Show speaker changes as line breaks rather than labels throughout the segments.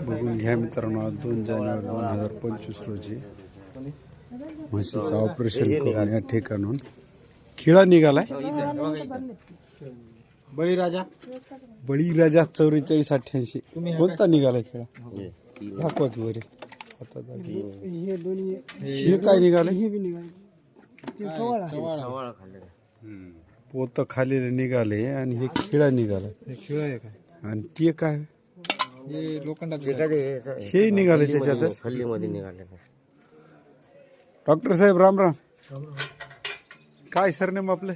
बघून घ्या मित्रांनो दोन जानेवारी दोन हजार पंचवीस रोजी. म्हशीचं ऑपरेशन करून या ठिकाणून खिळा निघालाय.
बळीराजा.
बळीराजा चौवेचाळीस अठ्ठ्याऐंशी. कोणता निघालाय खेळा? दाखवा की बरे आता.
हे दोन्ही
हे काय
हे निघाले
पोत खालीले निघाले आणि हे खिळा निघाला
हे खेळ आहे काय?
आणि ते काय?
हे
हे निघाले त्याच्यातच?
खल्लीमध्ये निघाले.
डॉक्टर साहेब राम राम. काय सरनेम आपले?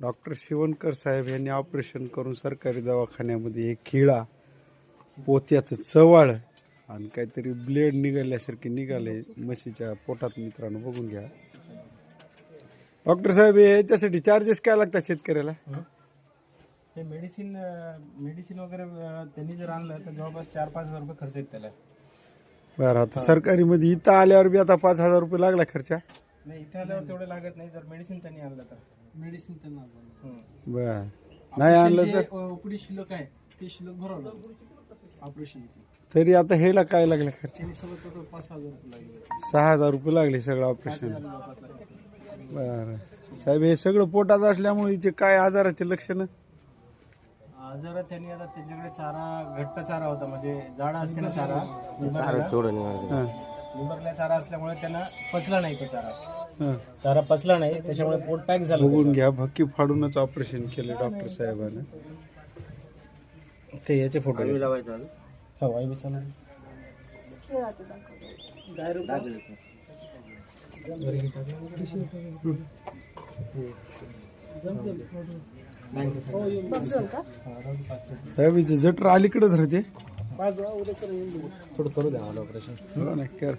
डॉक्टर शिवणकर. साहेब यांनी ऑपरेशन करून सरकारी दवाखान्यामध्ये हे खिळा पोत्याचं चवाळ आणि काहीतरी ब्लेड निघाल्यासारखे निघाले. म्हशीच्या पोटात मित्रांनो बघून घ्या. डॉक्टर साहेब हे याच्यासाठी चार्जेस काय लागतात शेतकऱ्याला?
हे मेडिसिन मेडिसिन वगैरे त्यांनी जर आणलं तर जवळपास चार पाच हजार रुपये खर्च येत त्याला.
बरं आता सरकारीमध्ये इथं आल्यावर बी आता पाच हजार रुपये लागला खर्चा?
नाही इथे आल्यावर तेवढे लागत नाही जर मेडिसिन त्यांनी आणलं तर. मेडिसिन त्यांना
बर. नाही आणलं तर?
उपडी शिल्लक आहे ते शिल्लक भरवलं. ऑपरेशनची
तरी आता हेला काय लागला खर्च?
त्यांनी सगळं टोटल पाच सहा हजार रुपये लागले.
सहा हजार रुपये लागले सगळं ऑपरेशन
जवळपास लागले.
बर. साहेब हे सगळं पोटात असल्यामुळे हिचे काय आजाराचे लक्षण?
जरा त्यांनी आता त्यांच्याकडे चारा घट्ट चारा होता म्हणजे जाडा असते ना चारा
निघाले
निबरलेला. चारा असल्यामुळे त्यांना पचला नाही तो चारा.
हा.
चारा पचला नाही त्याच्यामुळे पोट पॅक झालं
बघून घ्या भक्की फाडूनच ऑपरेशन केले डॉक्टर साहेबांनी.
ते याचे फोटो. हो आई
साहेब जटर अलीकडेच राहते.
थोडं करू द्या मला ऑपरेशन
हो कर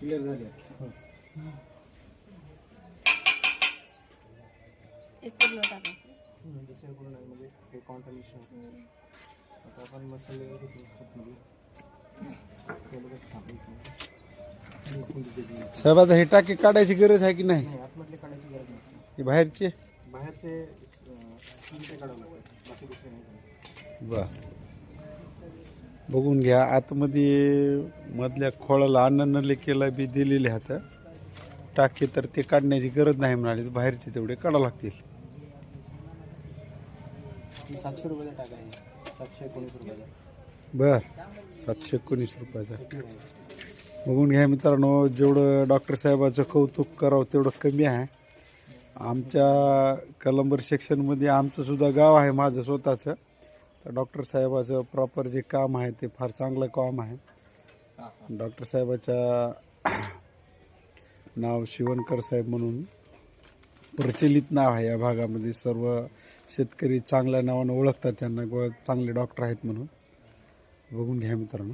क्लिअर झाले. डीसीआर पूर्ण आहे म्हणजे हे कॉन्टॅमिनेशन आता आपण मसाले
साहेब आता हे टाके काढायची गरज आहे की नाही?
आतमधले काढायची गरज नाही.
हे बाहेरचे?
बाहेरचे काढावं लागतात बाकी दुसरे नाही काढायचे.
वा. बघून घ्या आतमध्ये मधल्या खोळाला अन्न नलिकेला बी दिलेले हात टाके तर ते काढण्याची गरज नाही म्हणाले बाहेरचे तेवढे काढावं लागतील.
सातशे रुपयाचा टाका आहे सातशे एकोणीस रुपयाचा.
बर. सातशे एकोणीस रुपयाचा. बघून घ्या मित्रांनो जेवढं डॉक्टर साहेबाचं कौतुक करावं तेवढं कमी आहे. आमच्या कलंबर सेक्शनमध्ये आमचं सुद्धा गाव आहे माझं स्वतःचं. तर डॉक्टर साहेबाचं प्रॉपर जे काम आहे ते फार चांगलं काम आहे. डॉक्टर साहेबाच्या नाव शिवणकर साहेब म्हणून प्रचलित नाव आहे या भागामध्ये सर्व शेतकरी चांगल्या नावानं ओळखतात त्यांना व चांगले डॉक्टर आहेत म्हणून. बघून घ्या मित्रांनो.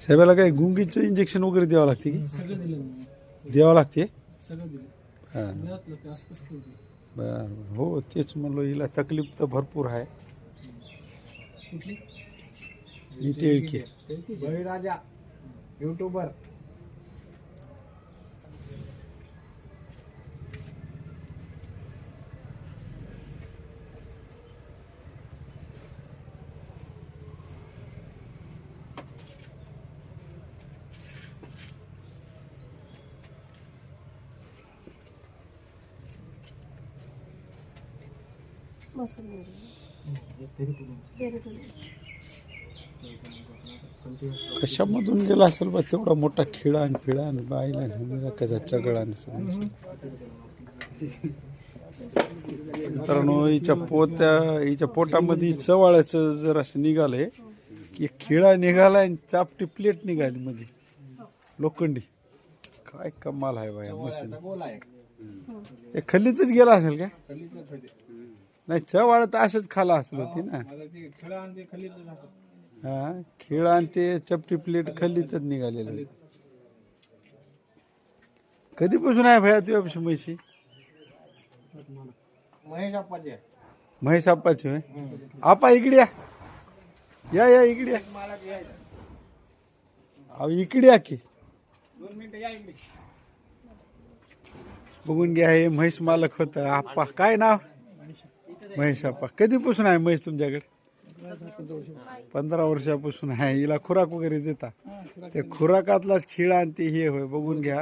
साहेबाला काय गुंगीचं इंजेक्शन वगैरे द्यावं लागते की?
सगळं दिलं मी.
द्यावं लागते?
सगळं दिलं.
हां. बरं. हो तेच म्हणलो हिला तकलीफ तर भरपूर आहे.
कुठली?
ही टिळकी.
बळीराजा युट्यूबर.
कशामधून गेला असेल बा तेवढा मोठा खिळा आणि फिळा आणि बाईला घेऊन कसा चगळा आणि सगळं. मित्रांनो हिच्या पोत्या हिच्या पोटामध्ये चवाळ्याचं जर असं निघालंय की खिळा निघाला आणि चापटी प्लेट निघाली मध्ये लोखंडी. काय कमाल आहे बाया मशीन. हे खल्लीतच गेला असेल काय नाही चवाळ तर असंच खाला असेल होती ना. हा खेळ आणि ते चपटी प्लेट खल्लीतच निघालेले. कधीपासून आहे भया तुझ्यापाशी म्हशी?
महेश आप्पाजी आहे.
म्हैस आप्पाची होय? आपा इकडे या. या या इकडे या. अहो इकडे या की. बघून घ्या हे म्हैस मालक होत. आप्पा काय नाव? महेश आप्पा. कधीपासून आहे म्हैस तुमच्याकडे? पंधरा वर्षापासून आहे. हिला खुराक वगैरे देता. ते खुराकातलाच खिळ आणि ते हे होय बघून घ्या.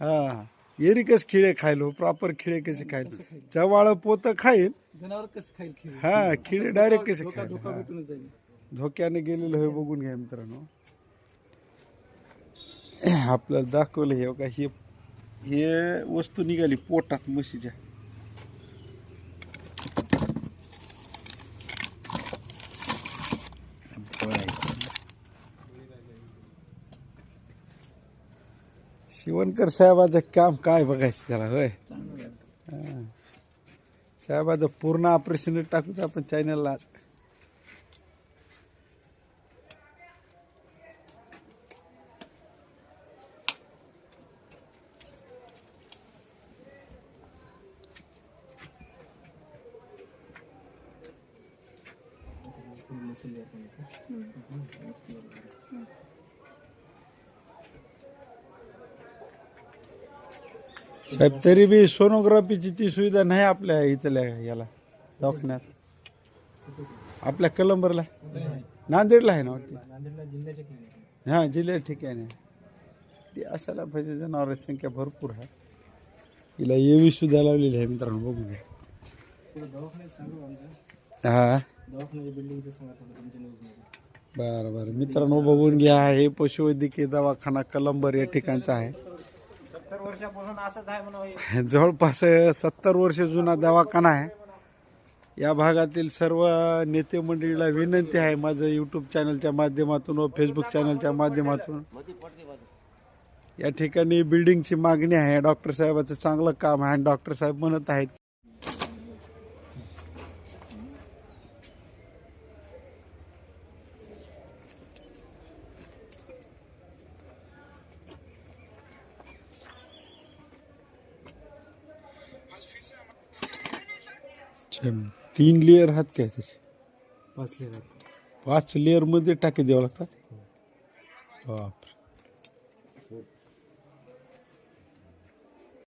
हा. एरिकच खिळे खायलो? प्रॉपर खिळे कसे खायलो? चवाळ पोत खाईल.
जनावर कसं खाईल खेळ?
हा खिळे डायरेक्ट कसे खाईल
धोका
हा.
भेटूनच जाईल.
धोक्याने गेलेलं होय बघून घ्या मित्रांनो. आपल्याला दाखवलं हे का हे हे वस्तू निघाली पोटात म्हशीच्या. शिवणकर साहेबाचं काम काय बघायचं त्याला होय? हा. साहेबाचं पूर्ण ऑपरेशन टाकू आपण चॅनलला आज. साहेब, तरी बी सोनोग्राफीची ती सुविधा नाही आपल्या इथल्या याला, दवाखान्यात. आपल्या कलंबरला? नांदेडला आहे ना वाटते? हाँ जिल्ह्या ठिकाणी ती असायला पाहिजे, जनावरांची संख्या भरपूर आहे. हिला येवी सुद्धा लावलेली आहे मित्रांनो, बघू
आमच्या
हा. बरं बरं. मित्रांनो, बघून घ्या, हे पशुवैद्यकीय दवाखाना कलंबर या ठिकाणचा आहे.
सत्तर वर्षापासून असंच आहे म्हणा
जवळपास सत्तर वर्ष जुना दवाखाना आहे. या भागातील सर्व नेते मंडळीला विनंती आहे माझं यूट्यूब चॅनलच्या माध्यमातून व फेसबुक चॅनलच्या माध्यमातून. या ठिकाणी बिल्डिंगची मागणी आहे. डॉक्टर साहेबाचं चांगलं काम आहे आणि डॉक्टर साहेब म्हणत आहेत अच्छा, तीन लेअर आहात काय त्याचे?
पाच लेअर
पाच लेअरमध्ये टाकी द्यावं लागतात? बाप